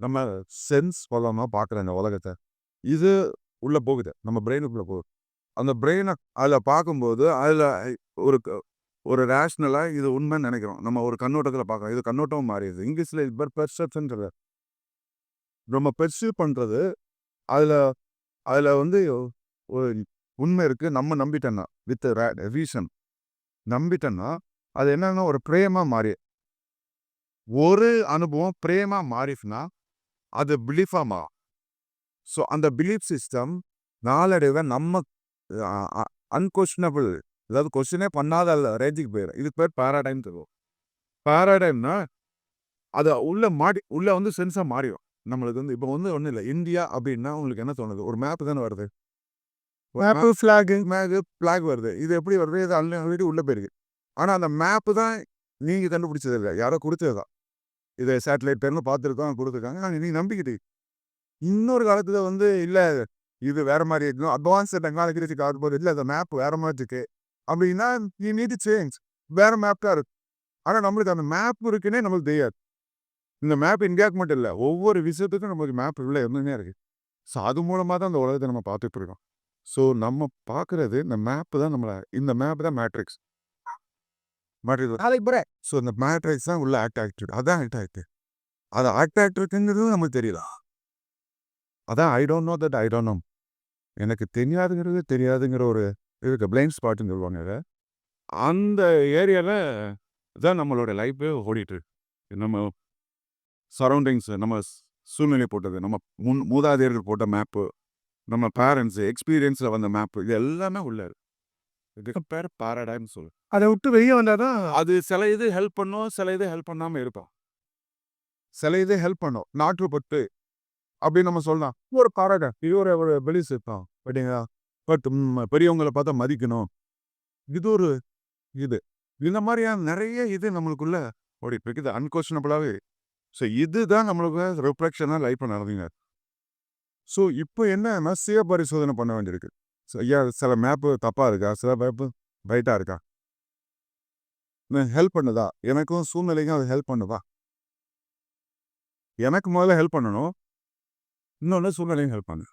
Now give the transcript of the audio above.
நம்ம சென்ஸ் மூலமாக பார்க்குற இந்த உலகத்தை. இது உள்ள போகுது. நம்ம பிரெயினுக்குள்ளே போகுது. அந்த பிரெயினை அதில் பார்க்கும்போது அதில் ஒரு ஒரு ரேஷ்னலாக இது உண்மைன்னு நினைக்கிறோம். நம்ம ஒரு கண்ணோட்டத்தில் பார்க்குறோம். இது கண்ணோட்டம் மாறிடுது. இங்கிலீஷில் இது பேர் பெர்செப்ஷன்றது நம்ம பெர்சீவ் பண்ணுறது அதில் அதில் வந்து ஒரு உண்மை இருக்குது நம்ம நம்பிட்டோன்னா வித் ரீசன் நம்பிட்டோன்னா அது என்னன்னா ஒரு பிரேமாக மாறி ஒரு அனுபவம் பிரேமா மாறிச்சுன்னா அது பிலீஃபா மா ஸோ அந்த பிலீஃப் சிஸ்டம் நாளடைவில் நம்ம அன்கொஸ்டனபிள் அதாவது கொஸ்டினே பண்ணாத ரேஞ்சுக்கு போயிடும் இதுக்கு பேர் பேராடைம் தருவோம் பேராடைம்னா அதை உள்ள மாடி உள்ள வந்து சென்ஸாக மாறிடும் நம்மளுக்கு வந்து இப்போ வந்து ஒன்றும் இல்லை. இந்தியா அப்படின்னா உங்களுக்கு என்ன தோணுது? ஒரு மேப் தானே வருது. மேப்பு ஃப்ளாகு மேகு ஃப்ளாக் வருது. இது எப்படி வருது? இது ஆல்ரெடி உள்ள போயிருக்கு. ஆனால் அந்த மேப்பு தான் நீங்கள் கண்டுபிடிச்சது இல்லை. யாரோ கொடுத்தது தான். இதை சேட்டலைட் பேர்னு பார்த்துருக்கோம் கொடுத்துருக்காங்க. நாங்கள் நீ நம்பிக்கிட்டு இன்னொரு காலத்தில் வந்து இல்லை இது வேற மாதிரி இருக்கணும் அட்வான்ஸ் டெக்னாலஜி வச்சு காட்டும்போது இல்லை அந்த மேப் வேற மாதிரி இருக்கு. அப்படின்னா நீ நீட் சேஞ்ச் வேற மேப் தான் இருக்கு. ஆனால் நம்மளுக்கு அந்த மேப் இருக்குன்னே நம்மளுக்கு தெரியாது. இந்த மேப் இந்தியாவுக்கு மட்டும் இல்லை ஒவ்வொரு விஷயத்துக்கும் நம்மளுக்கு மேப் உள்ள இருந்துன்னே இருக்கு. ஸோ அது மூலமாக தான் அந்த உலகத்தை நம்ம பார்த்துட்டு இருக்கோம். ஸோ நம்ம பார்க்குறது இந்த மேப்பு தான் நம்மளை இந்த மேப் தான் மேட்ரிக்ஸ் மேட்ரிக்ஸ் நாளைக்கு போகிறேன் ஸோ இந்த மேட்ரிக்ஸ் தான் உள்ள ஆக்ட் ஆக்டிவிட்டி அதான் ஆக்ட் ஆக்டிவ் அது ஆக்ட் ஆக்டிவிட்டிங்கிறது நமக்கு தெரியல அதான் I don't know that I don't know எனக்கு தெரியாதுங்கிறது தெரியாதுங்கிற ஒரு இருக்கு பிளைண்ட் ஸ்பாட்னு சொல்லுவாங்க அந்த ஏரியாவில் தான் நம்மளோட லைஃபே ஓடிட்டு இருக்கு. நம்ம சரௌண்டிங்ஸ் நம்ம சூழ்நிலை போட்டது நம்ம முன் மூதாதையர்கள் போட்ட மேப்பு நம்ம பேரண்ட்ஸ் எக்ஸ்பீரியன்ஸில் வந்த மேப்பு இது எல்லாமே உள்ள இருக்கு. இதுக்கு பேர் பாராடைம் சொல்லு. அதை விட்டு வெளியே வந்தால் தான் அது சில இது ஹெல்ப் பண்ணும் சில இது ஹெல்ப் பண்ணாம இருப்பான் சில இது ஹெல்ப் பண்ணும். நாட்டுப்பட்டு அப்படின்னு நம்ம சொல்லலாம். ஒரு பாராட்ட இது ஒரு ஒரு பெலிஸ் இருப்பான் பார்த்தீங்களா பட் பெரியவங்களை பார்த்தா மதிக்கணும். இது ஒரு இது. இந்த மாதிரியான நிறைய இது நம்மளுக்குள்ள ஓடிட்டு இருக்கு இது அன்கொஸ்டனபிளாகவே ஸோ இதுதான் நம்மளுக்கு ரிஃப்ளெக்ஷனாக லைஃப்பில் நடந்துங்க ஸோ இப்போ என்னன்னா சுய பரிசோதனை பண்ண வேண்டியிருக்கு. ஐயா சில மேப்பு தப்பாக இருக்கா? சில மேப்பு ரைட்டாக இருக்கா? ஹெல்ப் பண்ணுதா? எனக்கும் சூழ்நிலைக்கும் அது ஹெல்ப் பண்ணுதா? எனக்கு முதல்ல ஹெல்ப் பண்ணணும். இன்னொன்று சூழ்நிலையும் ஹெல்ப் பண்ணு.